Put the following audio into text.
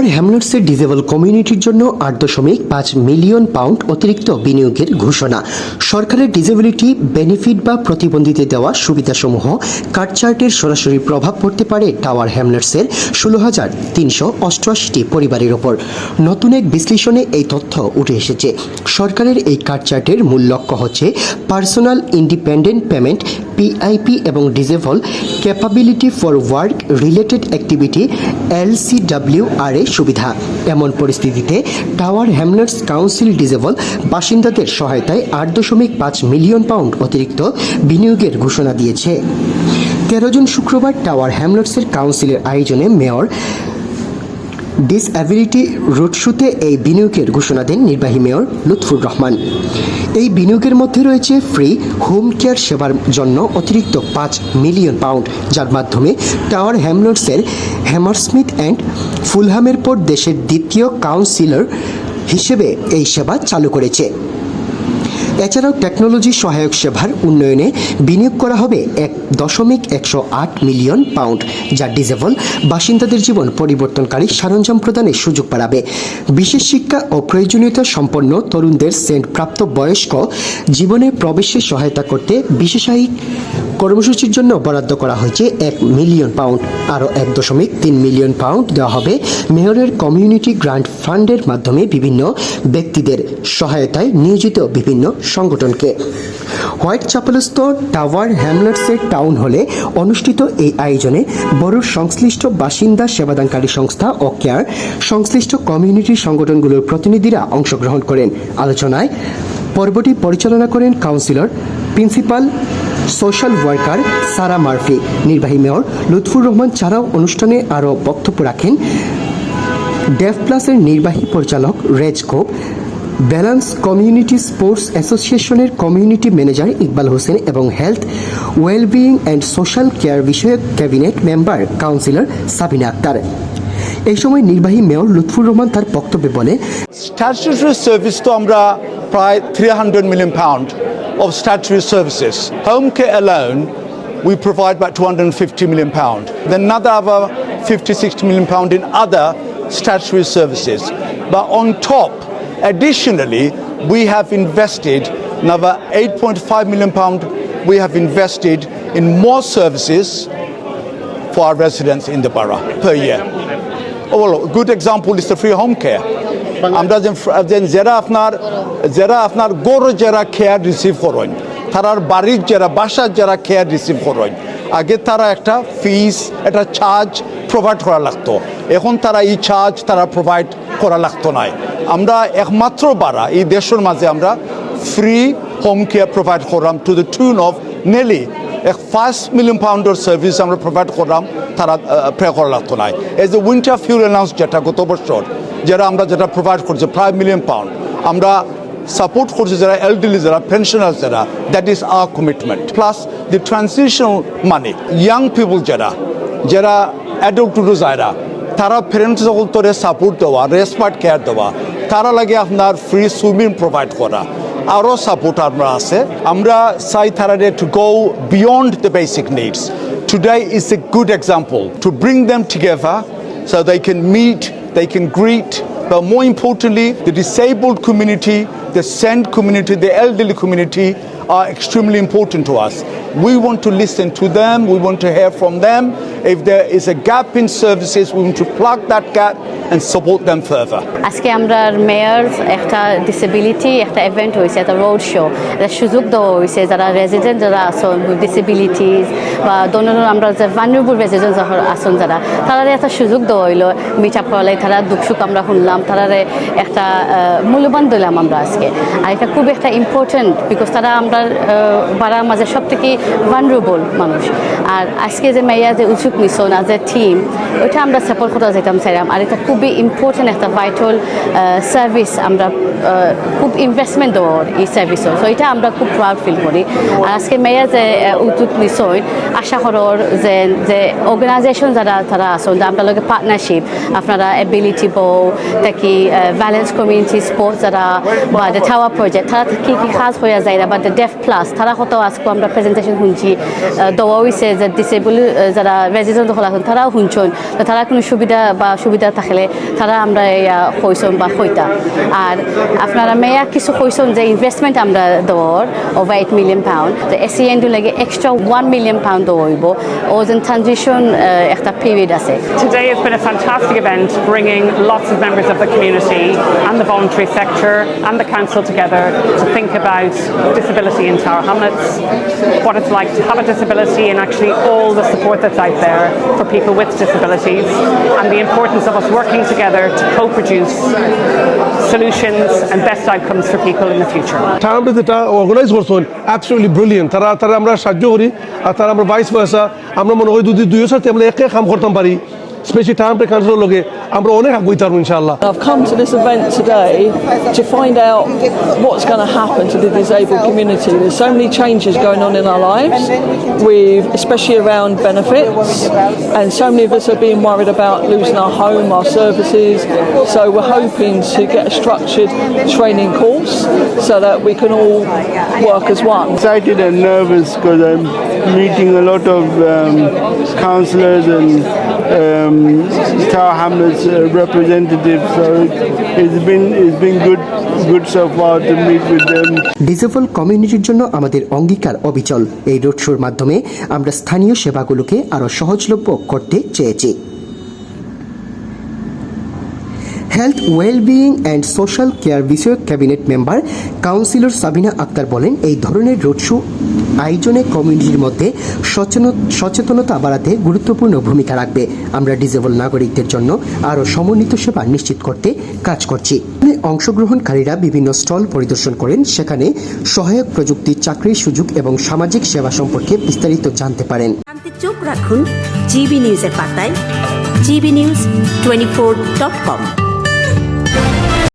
Tower হ্যামলেটসের disable কমিউনিটির জন্য আট দশমিক পাঁচ মিলিয়ন পাউন্ড অতিরিক্ত বিনিয়োগের ঘোষণা। সরকারের ডিজেবিলিটি বেনিফিট বা প্রতিবন্ধীতে দেওয়া সুবিধাসমূহ কার্ডচার্টের সরাসরি প্রভাব পড়তে পারে টাওয়ার হ্যামলেটসের ষোলো হাজার তিনশো অষ্টআশিটি পরিবারের ওপর। নতুন এক বিশ্লেষণে এই তথ্য উঠে এসেছে। সরকারের এই কার্ডচার্টের মূল লক্ষ্য হচ্ছে পার্সোনাল ইন্ডিপেন্ডেন্ট পেমেন্ট পিআইপি এবং disable capability for work related activity LCWRA এ সুবিধা। এমন পরিস্থিতিতে টাওয়ার হ্যামলেটস কাউন্সিল ডিজেবল বাসিন্দাদের সহায়তায় আট দশমিক পাঁচ মিলিয়ন পাউন্ড অতিরিক্ত বিনিয়োগের ঘোষণা দিয়েছে। তেরো জন শুক্রবার টাওয়ার হ্যামলেটসের কাউন্সিলের আয়োজনে মেয়র ডিসঅ্যাবিলিটি রোড শোতে এই বিনিয়োগের ঘোষণা দেন নির্বাহী মেয়র লুৎফুর রহমান। এই বিনিয়োগের মধ্যে রয়েছে ফ্রি হোম কেয়ার সেবার জন্য অতিরিক্ত পাঁচ মিলিয়ন পাউন্ড যার মাধ্যমে টাওয়ার হ্যামলটসের হ্যামারস্মিথ অ্যান্ড ফুলহামের পর দেশের দ্বিতীয় কাউন্সিলর হিসেবে এই সেবা চালু করেছে। এছাড়াও টেকনোলজি সহায়ক সেবার উন্নয়নে বিনিয়োগ করা হবে এক দশমিক একশো আট মিলিয়ন পাউন্ড, যা ডিজেবল বাসিন্দাদের জীবন পরিবর্তনকারী সরঞ্জাম প্রদানের সুযোগ বাড়াবে। বিশেষ শিক্ষা ও প্রয়োজনীয়তা সম্পন্ন তরুণদের সেন্ট প্রাপ্ত বয়স্ক জীবনে প্রবেশে সহায়তা করতে বিশেষায়িক কর্মসূচির জন্য বরাদ্দ করা হয়েছে এক মিলিয়ন পাউন্ড, আরও এক দশমিক তিন মিলিয়ন পাউন্ড দেওয়া হবে মেয়রের কমিউনিটি গ্রান্ট ফান্ডের মাধ্যমে বিভিন্ন ব্যক্তিদের সহায়তায় নিয়োজিত বিভিন্ন সংগঠনকে। হোয়াইট চ্যাপেলস্থ টাওয়ার হ্যামলেটসের টাউন হলে অনুষ্ঠিত এই আয়োজনে বড় সংশ্লিষ্ট বাসিন্দা সেবাদানকারী সংস্থা ও কেয়ার সংশ্লিষ্ট কমিউনিটি সংগঠনগুলোর প্রতিনিধিরা অংশগ্রহণ করেন। আলোচনায় পর্বটি পরিচালনা করেন councillor, principal, social worker Sarah Murphy, নির্বাহী মেয়র লুৎফুর রহমান ছাড়াও অনুষ্ঠানে আরও বক্তব্য রাখেন। ডেফ প্লাসের নির্বাহী পরিচালক রেজ কোপ ব্যালান্স কমিউনিটি স্পোর্টস অ্যাসোসিয়েশনের কমিউনিটি ম্যানেজার ইকবাল হোসেন এবং health wellbeing and social care বিষয়ক cabinet member councillor Sabina Akhtar. এই সময় নির্বাহী মেয়র লুৎফুর রহমান তার বক্তব্যে বলে স্ট্যাচুরি সার্ভিস তো আমরা প্রায় three hundred million pound of statutory services home care alone we provide by two hundred fifty million pound then না দা আবার fifty sixty million pound other statutory services বা on top additionally, we have invested another 8.5 million pound. We have invested in more services for our residents in the borough per year. Oh, well, a good example is the free home care. আমরা যে যে যারা আপনার যারা আপনার গড় যারা care receive করেন তারার বাড়ির যারা বাসার যারা কেয়ার রিসিভ করেন আগে তারা একটা ফিস একটা চার্জ প্রোভাইড করা লাগতো এখন তারা এই চার্জ তারা প্রোভাইড করা লাগতো নাই আমরা একমাত্র বাড়া এই দেশের মাঝে আমরা ফ্রি হোম কেয়ার প্রোভাইড করলাম to the tune of nearly এক ফার্স্ট মিলিয়ন পাউন্ডের সার্ভিস আমরা প্রোভাইড করলাম, তারা প্রে করা লাগতো নাই। As a winter fuel announce যেটা গত বছর যারা আমরা যেটা প্রোভাইড করছি ফাইভ মিলিয়ন পাউন্ড আমরা সাপোর্ট করছি যারা এলডিলি যারা পেনশনার যারা that is our commitment plus the transitional money young people যারা যারা অ্যাডল্ট টু যারা তারা ফ্রেন্ডস সকলতরে সাপোর্ট দেওয়া রেসপার্ট কেয়ার দেওয়া। তারা লাগে আপনার ফ্রি সুইমিং প্রোভাইড করা। আরও সাপোর্ট আমরা আছে। আমরা চাই তারা to go beyond the basic needs today is a good example to bring them together so they can meet, they can greet, but more importantly, the disabled community, the SEND community, the elderly community are extremely important to us. We want to listen to them, we want to hear from them. If there is a gap in services, we want to plug that gap and support them further. আজকে আমরা mayor একটা disability একটা event হয়েছে একটা road show একটা সুযোগ দেওয়া হয়েছে যারা রেজিডেন্ট যারা আসন ডিসেবিলিটিস বা দোনো আমরা যে ভানুরবুল রেজিডেন্ট আসন যারা তারা একটা সুযোগ দেওয়া হইলো মিট আপ করালে তারা দুঃখ সুখ আমরা শুনলাম তারা একটা আহ, মূল্যবান দিলাম আমরা আজকে আর এটা খুব একটা ইম্পর্টেন্ট বিকজ তারা আমরা বাড়ার মাঝে সব থেকে ভানরুবল মানুষ। আর আজকে যে মেয়া যে উৎসুক মিশন আজ এ টিম ওইটা আমরা সাপোর্ট করা যেতাম চাইলাম আর এটা খুবই ইম্পর্টেন্ট একটা ভাইটাল সার্ভিস আমরা খুব ইনভেস্টমেন্ট দেওয়া এই সার্ভিসও সো এটা আমরা খুব প্রাউড ফিল করি। আর আজকে মেয়া যে উদ্যোগ নিশ্চয় আশা করর যে যে অর্গানাইজেশন যারা, তারা আসুন যে লগে পার্টনারশিপ আপনারা এবিলিটি বো তাকি ব্যালেন্স কমিউনিটি স্পোর্টস যারা বা দ্য টাওয়ার প্রজেক্ট তারা কি কি কাজ হয়ে যায় বা ডেফ প্লাস তারা কত আজকে আমরা প্রেজেন্টেশন শুনছি দেওয়া হয়েছে যে ডিসেবল যারা রেজিডেন্ট হল আছেন তারাও শুনছেন তো তারা কোনো সুবিধা বা সুবিধা থাকলে তারা আমরা কইসন বা কইতা আর আপনারা মেয়া কিছু কইসন যে ইনভেস্টমেন্ট আমরা দেওয়ার ওভার এইট মিলিয়ন পাউন্ড তো এসি এন্ডু লাগে এক্সট্রা ওয়ান মিলিয়ন পাউন্ড দেওয়া হইব ও যেন ট্রানজিশন একটা পিরিয়ড আছে Today has been a fantastic event, bringing lots of members of the community and the voluntary sector and the council together to think about disability in Tower Hamlets, what it's like to have a disability and actually all the support that's out there for people with disabilities, and the importance of us working together to co-produce solutions and best outcomes for people in the future. টার্মটা যেটা organise করছেন absolutely brilliant তারা তারা আমরা সাহায্য করি আর তারা আমরা vice versa আমরা মনে হয় যদি দুইয়ের সাথে আমরা একে কাম করতাম পারি স্পেশালি টার্মটা ক্যান্সারের লগে আমরা অনেক আগুই তারবো ইনশাআল্লাহ I've come to this event today to find out what's going to happen to the disabled community. There's so many changes going on in our lives, with especially around benefits, and so many of us are being worried about losing our home, our services. So we're hoping to get a structured training course so that we can all work as one. excited and nervous because I'm meeting a lot of um, councillors and um, Tower Hamlets uh, representatives. So it, it's been it's been good good so far to meet with them. Disable কমিউনিটির জন্য আমাদের অঙ্গীকার অবিচল এই road শোর মাধ্যমে আমরা স্থানীয় সেবাগুলোকে আরও সহজলভ্য করতে চেয়েছি health wellbeing and social care বিষয়ক cabinet member councillor Sabina Akhtar বলেন এই ধরনের রোড শো আয়োজনে কমিউনিটির মধ্যে সচেতন- সচেতনতা বাড়াতে গুরুত্বপূর্ণ ভূমিকা রাখবে। আমরা ডিজেবল নাগরিকদের জন্য আরও সমন্বিত সেবা নিশ্চিত করতে কাজ করছি। অংশগ্রহণকারীরা বিভিন্ন স্টল পরিদর্শন করেন। সেখানে সহায়ক প্রযুক্তি, চাকরির সুযোগ এবং সামাজিক সেবা সম্পর্কে বিস্তারিত জানতে পারেন। চোখ রাখুন। জিবি নিউজের পাতায়, GB news twenty four dot com.